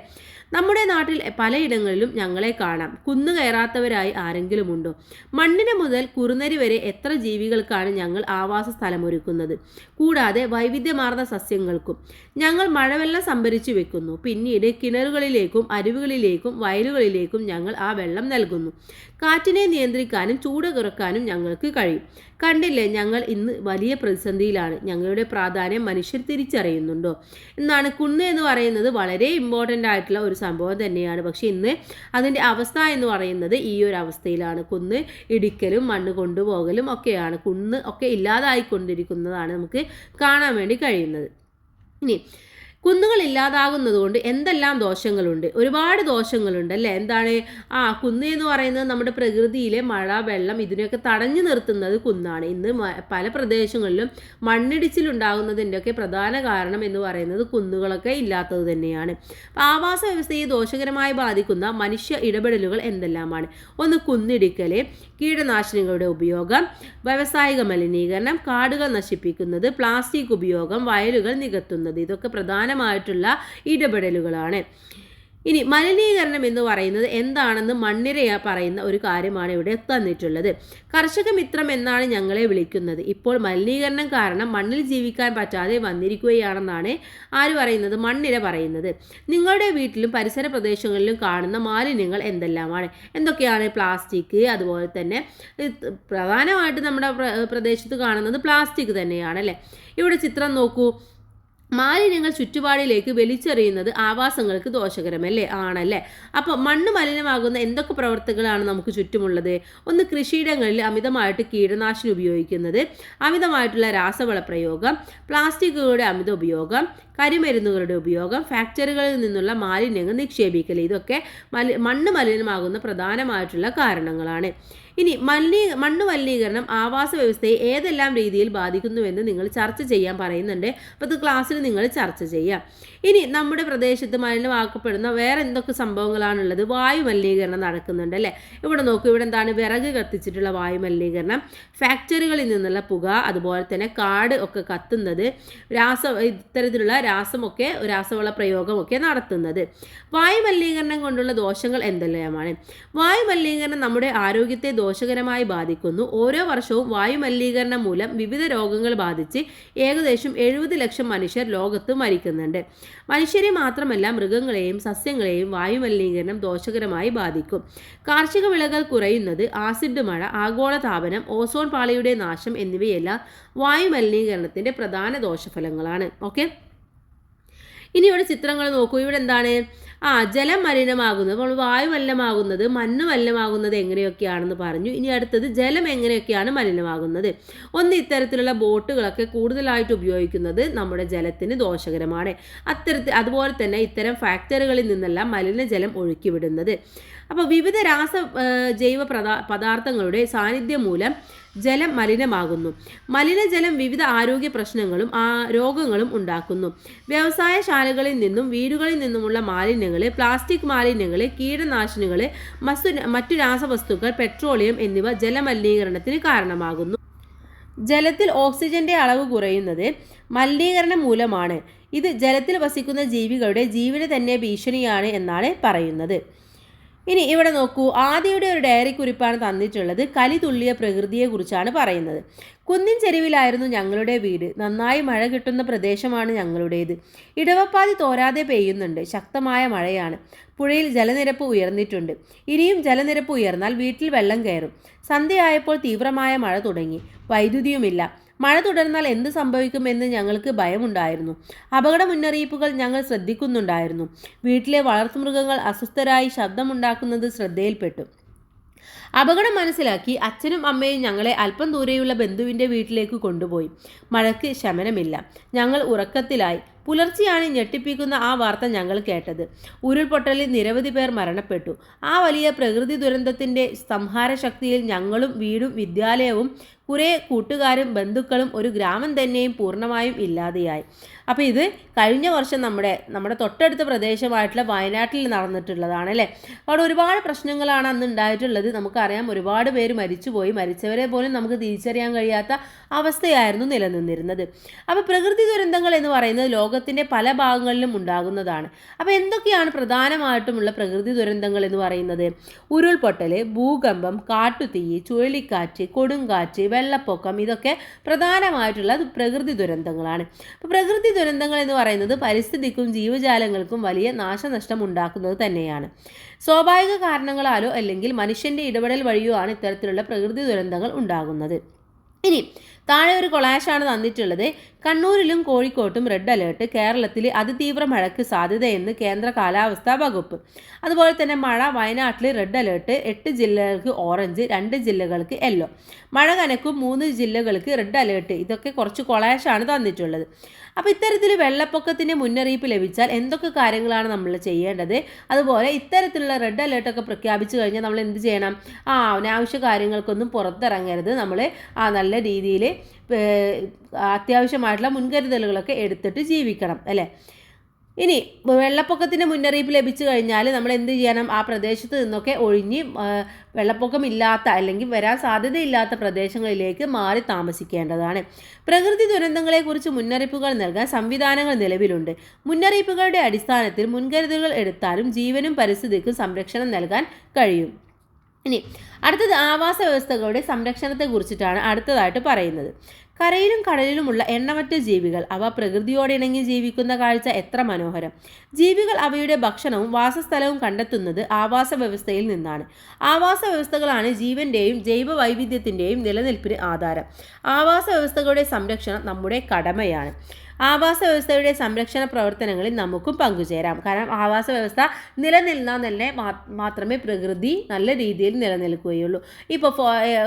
S1: നമ്മുടെ നാട്ടിൽ പലയിടങ്ങളിലും ഞങ്ങളെ കാണാം. കുന്നു കയറാത്തവരായി ആരെങ്കിലും ഉണ്ടോ മണ്ണിന് മുതൽ കുറുനരി വരെ എത്ര ജീവികൾക്കാണ് ഞങ്ങൾ ആവാസ സ്ഥലമൊരുക്കുന്നത്? കൂടാതെ വൈവിധ്യമാർന്ന സസ്യങ്ങൾക്കും. ഞങ്ങൾ മഴവെള്ളം സംഭരിച്ചു വെക്കുന്നു. പിന്നീട് കിണറുകളിലേക്കും അരുവികളിലേക്കും വയലുകളിലേക്കും ഞങ്ങൾ ആ വെള്ളം നൽകുന്നു. കാറ്റിനെ നിയന്ത്രിക്കാനും ചൂട് കുറക്കാനും ഞങ്ങൾക്ക് കഴിയും. കണ്ടില്ലേ ഞങ്ങൾ ഇന്ന് വലിയ പ്രതിസന്ധിയിലാണ്. ഞങ്ങളുടെ പ്രാധാന്യം മനുഷ്യർ തിരിച്ചറിയുന്നുണ്ടോ? എന്നാണ് കുന്ന് എന്ന് പറയുന്നത് വളരെ ഇമ്പോർട്ടന്റ് ആയിട്ടുള്ള ഒരു സംഭവം തന്നെയാണ്. പക്ഷേ ഇന്ന് അതിന്റെ അവസ്ഥ എന്ന് പറയുന്നത് ഈ ഒരു അവസ്ഥയിലാണ്. കുന്ന് ഇടിക്കലും മണ്ണ് കൊണ്ടുപോകലും ഒക്കെയാണ്. കുന്ന് ഒക്കെ ഇല്ലാതായിക്കൊണ്ടിരിക്കുന്നതാണ് നമുക്ക് കാണാൻ വേണ്ടി കഴിയുന്നത്. ഇനി കുന്നുകൾ ഇല്ലാതാകുന്നത് കൊണ്ട് എന്തെല്ലാം ദോഷങ്ങളുണ്ട്? ഒരുപാട് ദോഷങ്ങളുണ്ട് അല്ലേ? എന്താണ്? ആ കുന്ന് എന്ന് പറയുന്നത് നമ്മുടെ പ്രകൃതിയിലെ മഴ വെള്ളം ഇതിനെയൊക്കെ തടഞ്ഞു നിർത്തുന്നത് കുന്നാണ്. ഇന്ന് പല പ്രദേശങ്ങളിലും മണ്ണിടിച്ചിലുണ്ടാകുന്നതിന്റെയൊക്കെ പ്രധാന കാരണം എന്ന് പറയുന്നത് കുന്നുകളൊക്കെ ഇല്ലാത്തത് തന്നെയാണ്. ആവാസ വ്യവസ്ഥയെ ദോഷകരമായി ബാധിക്കുന്ന മനുഷ്യ ഇടപെടലുകൾ എന്തെല്ലാമാണ്? ഒന്ന് കുന്നിടിക്കൽ കീടനാശിനികളുടെ ഉപയോഗം വ്യാവസായിക മലിനീകരണം കാടുകൾ നശിപ്പിക്കുന്നത് പ്ലാസ്റ്റിക് ഉപയോഗം വയലുകൾ നികത്തുന്നത്. ഇതൊക്കെ പ്രധാനമായിട്ടുള്ള ഇടപെടലുകളാണ്. ഇനി മലിനീകരണം എന്ന് പറയുന്നത് എന്താണെന്ന് മണ്ണിര പറയുന്ന ഒരു കാര്യമാണ് ഇവിടെ തന്നിട്ടുള്ളത്. കർഷക മിത്രം എന്നാണ് ഞങ്ങളെ വിളിക്കുന്നത്. ഇപ്പോൾ മലിനീകരണം കാരണം മണ്ണിൽ ജീവിക്കാൻ പറ്റാതെ വന്നിരിക്കുകയാണെന്നാണ് ആര് പറയുന്നത്? മണ്ണിര പറയുന്നത്. നിങ്ങളുടെ വീട്ടിലും പരിസര പ്രദേശങ്ങളിലും കാണുന്ന മാലിന്യങ്ങൾ എന്തെല്ലാമാണ്? എന്തൊക്കെയാണ്? പ്ലാസ്റ്റിക് അതുപോലെ തന്നെ പ്രധാനമായിട്ട് നമ്മുടെ പ്രദേശത്ത് കാണുന്നത് പ്ലാസ്റ്റിക് തന്നെയാണ് അല്ലേ ഇവിടെ ചിത്രം നോക്കൂ. മാലിന്യങ്ങൾ ചുറ്റുപാടിലേക്ക് വലിച്ചെറിയുന്നത് ആവാസങ്ങൾക്ക് ദോഷകരമല്ലേ? ആണല്ലേ? അപ്പോൾ മണ്ണ് മലിനമാകുന്ന എന്തൊക്കെ പ്രവർത്തികളാണ് നമുക്ക് ചുറ്റുമുള്ളത്? ഒന്ന് കൃഷിയിടങ്ങളിൽ അമിതമായിട്ട് കീടനാശിനി ഉപയോഗിക്കുന്നത് അമിതമായിട്ടുള്ള രാസവള പ്രയോഗം പ്ലാസ്റ്റിക്കുകളുടെ അമിത ഉപയോഗം കരിമരുന്നുകളുടെ ഉപയോഗം ഫാക്ടറികളിൽ നിന്നുള്ള മാലിന്യങ്ങൾ നിക്ഷേപിക്കൽ ഇതൊക്കെ മലി മണ്ണ് മലിനമാകുന്ന പ്രധാനമായിട്ടുള്ള കാരണങ്ങളാണ്. ഇനി മലിനീ മണ്ണ് മലിനീകരണം ആവാസ വ്യവസ്ഥയെ ഏതെല്ലാം രീതിയിൽ ബാധിക്കുന്നുവെന്ന് നിങ്ങൾ ചർച്ച ചെയ്യാൻ പറയുന്നുണ്ട്. അപ്പോൾ അത് ക്ലാസ്സിൽ നിങ്ങൾ ചർച്ച ചെയ്യാം. ഇനി നമ്മുടെ പ്രദേശത്ത് മലിനമാക്കപ്പെടുന്ന വേറെ എന്തൊക്കെ സംഭവങ്ങളാണുള്ളത്? വായു മലിനീകരണം നടക്കുന്നുണ്ട് അല്ലേ? ഇവിടെ നോക്കൂ ഇവിടെ എന്താണ് വിറക് കത്തിച്ചിട്ടുള്ള വായു മലിനീകരണം ഫാക്ടറികളിൽ നിന്നുള്ള പുക അതുപോലെ തന്നെ കാട് ഒക്കെ കത്തുന്നത് രാസ ഇത്തരത്തിലുള്ള രാസമൊക്കെ രാസവള പ്രയോഗമൊക്കെ നടത്തുന്നത്. വായു മലിനീകരണം കൊണ്ടുള്ള ദോഷങ്ങൾ എന്തെല്ലാമാണ്? വായു മലിനീകരണം നമ്മുടെ ആരോഗ്യത്തെ ദോഷകരമായി ബാധിക്കുന്നു. ഓരോ വർഷവും വായു മലിനീകരണം മൂലം വിവിധ രോഗങ്ങൾ ബാധിച്ച് ഏകദേശം എഴുപത് ലക്ഷം മനുഷ്യർ ലോകത്ത് മരിക്കുന്നുണ്ട്. മനുഷ്യരെ മാത്രമല്ല മൃഗങ്ങളെയും സസ്യങ്ങളെയും വായുമലിനീകരണം ദോഷകരമായി ബാധിക്കും. കാർഷിക വിളകൾ കുറയുന്നത് ആസിഡ് മഴ ആഗോള താപനം ഓസോൺ പാളിയുടെ നാശം എന്നിവയെല്ലാം വായുമലിനീകരണത്തിന്റെ പ്രധാന ദോഷഫലങ്ങളാണ്. ഓക്കെ? ഇനി ചിത്രങ്ങൾ നോക്കൂ. ഇവിടെ എന്താണ്? ആ ജലം മലിനമാകുന്നത് അപ്പോൾ വായു മലിനമാകുന്നത് മണ്ണ് മലിനമാകുന്നത് എങ്ങനെയൊക്കെയാണെന്ന് പറഞ്ഞു. ഇനി അടുത്തത് ജലം എങ്ങനെയൊക്കെയാണ് മലിനമാകുന്നത്? ഒന്ന് ഇത്തരത്തിലുള്ള ബോട്ടുകളൊക്കെ കൂടുതലായിട്ട് ഉപയോഗിക്കുന്നത് നമ്മുടെ ജലത്തിന് ദോഷകരമാണ്. അത്തരത്തിൽ അതുപോലെ തന്നെ ഇത്തരം ഫാക്ടറികളിൽ നിന്നെല്ലാം മലിനജലം ഒഴുക്കിവിടുന്നത്. അപ്പോൾ വിവിധ രാസ ജൈവ പദാർത്ഥങ്ങളുടെ സാന്നിധ്യം മൂലം ജലം മലിനമാകുന്നു. മലിനജലം വിവിധ ആരോഗ്യ പ്രശ്നങ്ങളും ആ രോഗങ്ങളും ഉണ്ടാക്കുന്നു. വ്യവസായശാലകളിൽ നിന്നും വീടുകളിൽ നിന്നുമുള്ള മാലിന്യങ്ങൾ പ്ലാസ്റ്റിക് മാലിന്യങ്ങൾ കീടനാശിനികൾ മറ്റു മറ്റു രാസവസ്തുക്കൾ പെട്രോളിയം എന്നിവ ജലമലിനീകരണത്തിന് കാരണമാകുന്നു. ജലത്തിൽ ഓക്സിജന്റെ അളവ് കുറയുന്നത് മലിനീകരണം മൂലമാണ്. ഇത് ജലത്തിൽ വസിക്കുന്ന ജീവികളുടെ ജീവന് തന്നെ ഭീഷണിയാണ് എന്നാണ് പറയുന്നത്. ഇനി ഇവിടെ നോക്കൂ ആദ്യയുടെ ഒരു ഡയറി കുറിപ്പാണ് തന്നിട്ടുള്ളത്. കലി തുള്ളിയ പ്രകൃതിയെക്കുറിച്ചാണ് പറയുന്നത്. കുന്നിൻ ചെരുവിലായിരുന്നു ഞങ്ങളുടെ വീട്. നന്നായി മഴ കിട്ടുന്ന പ്രദേശമാണ് ഞങ്ങളുടേത്. ഇടവപ്പാതി തോരാതെ പെയ്യുന്നുണ്ട്. ശക്തമായ മഴയാണ്. പുഴയിൽ ജലനിരപ്പ് ഉയർന്നിട്ടുണ്ട്. ഇനിയും ജലനിരപ്പ് ഉയർന്നാൽ വീട്ടിൽ വെള്ളം കയറും. സന്ധ്യയായപ്പോൾ തീവ്രമായ മഴ തുടങ്ങി. വൈദ്യുതിയുമില്ല. മഴ തുടർന്നാൽ എന്ത് സംഭവിക്കുമെന്ന് ഞങ്ങൾക്ക് ഭയമുണ്ടായിരുന്നു. അപകട മുന്നറിയിപ്പുകൾ ഞങ്ങൾ ശ്രദ്ധിക്കുന്നുണ്ടായിരുന്നു. വീട്ടിലെ വളർത്തുമൃഗങ്ങൾ അസ്വസ്ഥരായി ശബ്ദമുണ്ടാക്കുന്നത് ശ്രദ്ധയിൽപ്പെട്ടു. അപകടം മനസ്സിലാക്കി അച്ഛനും അമ്മയും ഞങ്ങളെ അല്പം ദൂരെയുള്ള ബന്ധുവിന്റെ വീട്ടിലേക്ക് കൊണ്ടുപോയി. മഴയ്ക്ക് ശമനമില്ല. ഞങ്ങൾ ഉറക്കത്തിലായി. പുലർച്ചെയാണ് ഞെട്ടിപ്പിക്കുന്ന ആ വാർത്ത ഞങ്ങൾ കേട്ടത്. ഉരുൾപൊട്ടലിൽ നിരവധി പേർ മരണപ്പെട്ടു. ആ വലിയ പ്രകൃതി ദുരന്തത്തിന്റെ സംഹാര ശക്തിയിൽ ഞങ്ങളും വീടും വിദ്യാലയവും കുറേ കൂട്ടുകാരും ബന്ധുക്കളും ഒരു ഗ്രാമം തന്നെയും പൂർണമായും ഇല്ലാതെയായി. അപ്പോൾ ഇത് കഴിഞ്ഞ വർഷം നമ്മുടെ നമ്മുടെ തൊട്ടടുത്ത പ്രദേശമായിട്ടുള്ള വയനാട്ടിൽ നടന്നിട്ടുള്ളതാണ് അല്ലേ? അവിടെ ഒരുപാട് പ്രശ്നങ്ങളാണ് അന്ന് ഉണ്ടായിട്ടുള്ളത്. നമുക്കറിയാം ഒരുപാട് പേര് മരിച്ചുപോയി. മരിച്ചവരെ പോലും നമുക്ക് തിരിച്ചറിയാൻ കഴിയാത്ത അവസ്ഥയായിരുന്നു നിലനിന്നിരുന്നത്. അപ്പോൾ പ്രകൃതി ദുരന്തങ്ങൾ എന്ന് പറയുന്നത് ലോകത്തിന്റെ പല ഭാഗങ്ങളിലും ഉണ്ടാകുന്നതാണ്. അപ്പോൾ എന്തൊക്കെയാണ് പ്രധാനമായിട്ടുമുള്ള പ്രകൃതി ദുരന്തങ്ങൾ എന്ന് പറയുന്നത്? ഉരുൾപൊട്ടൽ ഭൂകമ്പം കാട്ടുതീ ചുഴലിക്കാറ്റ് കൊടുങ്കാറ്റ് വെള്ളപ്പൊക്കം ഇതൊക്കെ പ്രധാനമായിട്ടുള്ള പ്രകൃതി ദുരന്തങ്ങളാണ്. അപ്പോൾ പ്രകൃതി ദുരന്തങ്ങൾ എന്ന് പറയുന്നത് പരിസ്ഥിതിക്കും ജീവജാലങ്ങൾക്കും വലിയ നാശനഷ്ടം ഉണ്ടാക്കുന്നത് തന്നെയാണ്. സ്വാഭാവിക കാരണങ്ങളാലോ അല്ലെങ്കിൽ മനുഷ്യന്റെ ഇടപെടൽ വഴിയോ ആണ് ഇത്തരത്തിലുള്ള പ്രകൃതി ദുരന്തങ്ങൾ ഉണ്ടാകുന്നത്. ഇനി താഴെ ഒരു കൊളാഷാണ് തന്നിട്ടുള്ളത്. കണ്ണൂരിലും കോഴിക്കോട്ടും റെഡ് അലേർട്ട് കേരളത്തിൽ അതിതീവ്ര മഴയ്ക്ക് സാധ്യതയെന്ന് കേന്ദ്ര കാലാവസ്ഥാ വകുപ്പ്. അതുപോലെ തന്നെ മഴ വയനാട്ടിൽ റെഡ് അലേർട്ട് എട്ട് ജില്ലകൾക്ക് ഓറഞ്ച് രണ്ട് ജില്ലകൾക്ക് യെല്ലോ മഴ കനക്കും മൂന്ന് ജില്ലകൾക്ക് റെഡ് അലേർട്ട് ഇതൊക്കെ കുറച്ച് കൊളാഷാണ് തന്നിട്ടുള്ളത്. അപ്പോൾ ഇത്തരത്തിൽ വെള്ളപ്പൊക്കത്തിന്റെ മുന്നറിയിപ്പ് ലഭിച്ചാൽ എന്തൊക്കെ കാര്യങ്ങളാണ് നമ്മൾ ചെയ്യേണ്ടത്? അതുപോലെ ഇത്തരത്തിലുള്ള റെഡ് അലേർട്ടൊക്കെ പ്രഖ്യാപിച്ചു കഴിഞ്ഞാൽ നമ്മൾ എന്ത് ചെയ്യണം? ആ അനാവശ്യ കാര്യങ്ങൾക്കൊന്നും പുറത്തിറങ്ങരുത്. നമ്മൾ ആ നല്ല രീതിയിൽ അത്യാവശ്യമായിട്ടുള്ള മുൻകരുതലുകളൊക്കെ എടുത്തിട്ട് ജീവിക്കണം അല്ലേ? ഇനി വെള്ളപ്പൊക്കത്തിന്റെ മുന്നറിയിപ്പ് ലഭിച്ചു കഴിഞ്ഞാൽ നമ്മൾ എന്ത് ചെയ്യണം? ആ പ്രദേശത്ത് നിന്നൊക്കെ ഒഴിഞ്ഞ് വെള്ളപ്പൊക്കം ഇല്ലാത്ത അല്ലെങ്കിൽ വരാൻ സാധ്യതയില്ലാത്ത പ്രദേശങ്ങളിലേക്ക് മാറി താമസിക്കേണ്ടതാണ്. പ്രകൃതി ദുരന്തങ്ങളെക്കുറിച്ച് മുന്നറിയിപ്പുകൾ നൽകാൻ സംവിധാനങ്ങൾ നിലവിലുണ്ട്. മുന്നറിയിപ്പുകളുടെ അടിസ്ഥാനത്തിൽ മുൻകരുതലുകൾ എടുത്താലും ജീവനും പരിസ്ഥിതിക്കും സംരക്ഷണം നൽകാൻ കഴിയും. ഇനി അടുത്തത് ആവാസ വ്യവസ്ഥകളുടെ സംരക്ഷണത്തെ കുറിച്ചിട്ടാണ് അടുത്തതായിട്ട് പറയുന്നത്. കരയിലും കടലിലുമുള്ള എണ്ണമറ്റ ജീവികൾ അവ പ്രകൃതിയോട് ഇണങ്ങി ജീവിക്കുന്ന കാഴ്ച എത്ര മനോഹരം. ജീവികൾ അവയുടെ ഭക്ഷണവും വാസസ്ഥലവും കണ്ടെത്തുന്നത് ആവാസ വ്യവസ്ഥയിൽ നിന്നാണ്. ആവാസ വ്യവസ്ഥകളാണ് ജീവന്റെയും ജൈവ വൈവിധ്യത്തിന്റെയും നിലനിൽപ്പിന് ആധാരം. ആവാസ വ്യവസ്ഥകളുടെ സംരക്ഷണം നമ്മുടെ കടമയാണ്. ആവാസ വ്യവസ്ഥയുടെ സംരക്ഷണ പ്രവർത്തനങ്ങളിൽ നമുക്കും പങ്കുചേരാം. കാരണം ആവാസ വ്യവസ്ഥ നിലനിൽന്നാൽ തന്നെ മാത്രമേ പ്രകൃതി നല്ല രീതിയിൽ നിലനിൽക്കുകയുള്ളൂ. ഇപ്പോൾ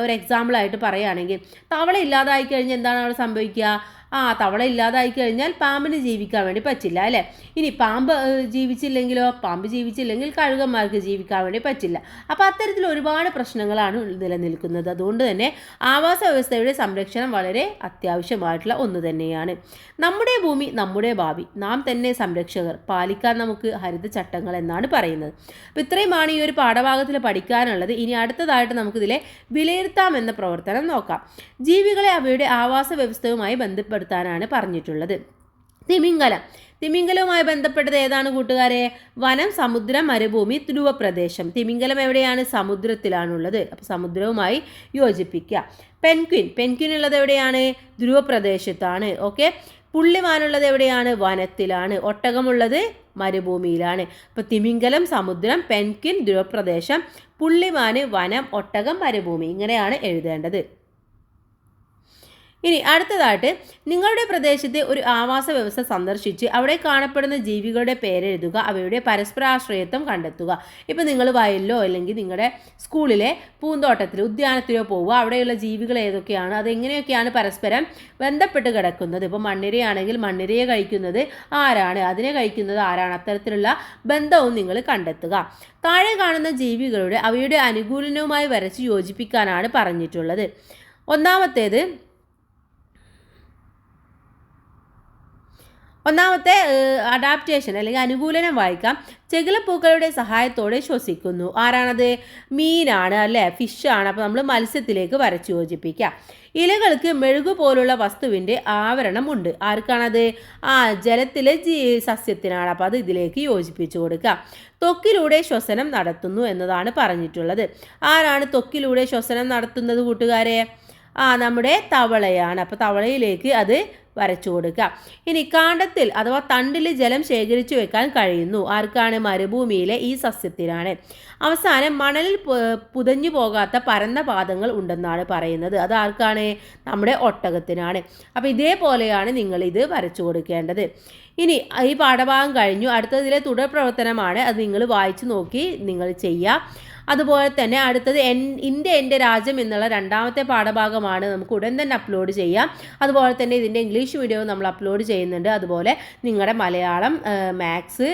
S1: ഒരു എക്സാമ്പിളായിട്ട് പറയുകയാണെങ്കിൽ തവള ഇല്ലാതായി കഴിഞ്ഞാൽ എന്താണ് അവിടെ സംഭവിക്കുക? ആ തവള ഇല്ലാതായി കഴിഞ്ഞാൽ പാമ്പിന് ജീവിക്കാൻ വേണ്ടി പറ്റില്ല അല്ലേ? ഇനി പാമ്പ് ജീവിച്ചില്ലെങ്കിലോ? പാമ്പ് ജീവിച്ചില്ലെങ്കിൽ കഴുകന്മാർക്ക് ജീവിക്കാൻ വേണ്ടി പറ്റില്ല. അപ്പോൾ അത്തരത്തിൽ ഒരുപാട് പ്രശ്നങ്ങളാണ് നിലനിൽക്കുന്നത്. അതുകൊണ്ട് തന്നെ ആവാസ വ്യവസ്ഥയുടെ സംരക്ഷണം വളരെ അത്യാവശ്യമായിട്ടുള്ള ഒന്ന് തന്നെയാണ്. നമ്മുടെ ഭൂമി നമ്മുടെ ഭാവി. നാം തന്നെ സംരക്ഷകർ. പാലിക്കാൻ നമുക്ക് ഹരിത ചട്ടങ്ങൾ എന്നാണ് പറയുന്നത്. അപ്പോൾ ഇത്രയുമാണ് ഈ ഒരു പാഠഭാഗത്തിൽ പഠിക്കാനുള്ളത്. ഇനി അടുത്തതായിട്ട് നമുക്കിതിലെ വിലയിരുത്താം എന്ന പ്രവർത്തനം നോക്കാം. ജീവികളെ അവയുടെ ആവാസ വ്യവസ്ഥയുമായി ബന്ധപ്പെട്ട് ഉൾപ്പെടുത്താനാണ് പറഞ്ഞിട്ടുള്ളത്. തിമിംഗലം. തിമിംഗലവുമായി ബന്ധപ്പെട്ടത് ഏതാണ് കൂട്ടുകാരെ? വനം സമുദ്രം മരുഭൂമി ധ്രുവപ്രദേശം. തിമിംഗലം എവിടെയാണ്? സമുദ്രത്തിലാണുള്ളത്. അപ്പോൾ സമുദ്രവുമായി യോജിപ്പിക്കുക. പെൻക്വിൻ പെൻക്വിൻ ഉള്ളത് എവിടെയാണ്? ധ്രുവപ്രദേശത്താണ്. ഓക്കെ? പുള്ളിമാനുള്ളത് എവിടെയാണ്? വനത്തിലാണ്. ഒട്ടകമുള്ളത് മരുഭൂമിയിലാണ്. അപ്പോൾ തിമിംഗലം സമുദ്രം പെൻക്വിൻ ധ്രുവപ്രദേശം പുള്ളിമാന് വനം ഒട്ടകം മരുഭൂമി. ഇങ്ങനെയാണ് എഴുതേണ്ടത്. ഇനി അടുത്തതായിട്ട് നിങ്ങളുടെ പ്രദേശത്തെ ഒരു ആവാസ വ്യവസ്ഥ സന്ദർശിച്ച് അവിടെ കാണപ്പെടുന്ന ജീവികളുടെ പേരെഴുതുക അവയുടെ പരസ്പരാശ്രയത്വം കണ്ടെത്തുക. ഇപ്പം നിങ്ങൾ വയലിലോ അല്ലെങ്കിൽ നിങ്ങളുടെ സ്കൂളിലെ പൂന്തോട്ടത്തിലോ ഉദ്യാനത്തിലോ പോവുക അവിടെയുള്ള ജീവികൾ ഏതൊക്കെയാണ് അതെങ്ങനെയൊക്കെയാണ് പരസ്പരം ബന്ധപ്പെട്ട് കിടക്കുന്നത്? ഇപ്പോൾ മണ്ണിരയാണെങ്കിൽ മണ്ണിരയെ കഴിക്കുന്നത് ആരാണ്? അതിനെ കഴിക്കുന്നത് ആരാണ്? അത്തരത്തിലുള്ള ബന്ധവും നിങ്ങൾ കണ്ടെത്തുക. താഴെ കാണുന്ന ജീവികളുടെ അവയുടെ അനുകൂലനവുമായി വരച്ച് യോജിപ്പിക്കാനാണ് പറഞ്ഞിട്ടുള്ളത്. ഒന്നാമത്തേത് ഒന്നാമത്തെ അഡാപ്റ്റേഷൻ അല്ലെങ്കിൽ അനുകൂലനം വായിക്കാം. ചെകിലപ്പൂക്കളുടെ സഹായത്തോടെ ശ്വസിക്കുന്നു. ആരാണത്? മീനാണ് അല്ലേ? ഫിഷാണ് അപ്പോൾ നമ്മൾ മത്സ്യത്തിലേക്ക് വരച്ചു യോജിപ്പിക്കാം ഇലകൾക്ക് മെഴുകു പോലുള്ള വസ്തുവിന്റെ ആവരണം ഉണ്ട് ആർക്കാണത്? ആ ജലത്തിലെ ജീ സസ്യത്തിനാണ്. അപ്പോൾ അത് ഇതിലേക്ക് യോജിപ്പിച്ചു കൊടുക്കുക. ത്വക്കിലൂടെ ശ്വസനം നടത്തുന്നു എന്നതാണ് പറഞ്ഞിട്ടുള്ളത്. ആരാണ് ത്വക്കിലൂടെ ശ്വസനം നടത്തുന്നത് കൂട്ടുകാരെ? ആ നമ്മുടെ തവളയാണ്. അപ്പോൾ തവളയിലേക്ക് അത് വരച്ചു കൊടുക്കുക. ഇനി കാണ്ടത്തിൽ അഥവാ തണ്ടിൽ ജലം ശേഖരിച്ചു വെക്കാൻ കഴിയുന്നു. ആർക്കാണ്? മരുഭൂമിയിലെ ഈ സസ്യത്തിനാണ്. അവസാനം മണലിൽ പുതഞ്ഞു പോകാത്ത പരന്ന പാദങ്ങൾ ഉണ്ടെന്നാണ് പറയുന്നത്. അത് ആർക്കാണ്? നമ്മുടെ ഒട്ടകത്തിനാണ്. അപ്പോൾ ഇതേപോലെയാണ് നിങ്ങൾ ഇത് വരച്ചു കൊടുക്കേണ്ടത്. ഇനി ഈ പാഠഭാഗം കഴിഞ്ഞു. അടുത്തതിലെ തുടർ പ്രവർത്തനമാണ്. അത് നിങ്ങൾ വായിച്ചു നോക്കി നിങ്ങൾ ചെയ്യുക. അതുപോലെ തന്നെ അടുത്തത് എൻ ഇന്ത്യ എന്റെ രാജ്യം എന്നുള്ള രണ്ടാമത്തെ പാഠഭാഗമാണ് നമുക്ക് ഉടൻ തന്നെ അപ്ലോഡ് ചെയ്യാം. അതുപോലെ തന്നെ ഇതിന്റെ ഇംഗ്ലീഷ് വീഡിയോ നമ്മൾ അപ്ലോഡ് ചെയ്യുന്നുണ്ട്. അതുപോലെ നിങ്ങളുടെ മലയാളം മാത്സ്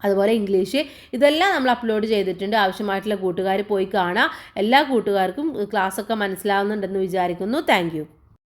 S1: അതുപോലെ ഇംഗ്ലീഷ് ഇതെല്ലാം നമ്മൾ അപ്ലോഡ് ചെയ്തിട്ടുണ്ട്. ആവശ്യമായിട്ടുള്ള കൂട്ടുകാർ പോയി കാണാം. എല്ലാ കൂട്ടുകാർക്കും ക്ലാസ്സൊക്കെ മനസ്സിലാവുന്നുണ്ടെന്ന് വിചാരിക്കുന്നു. താങ്ക്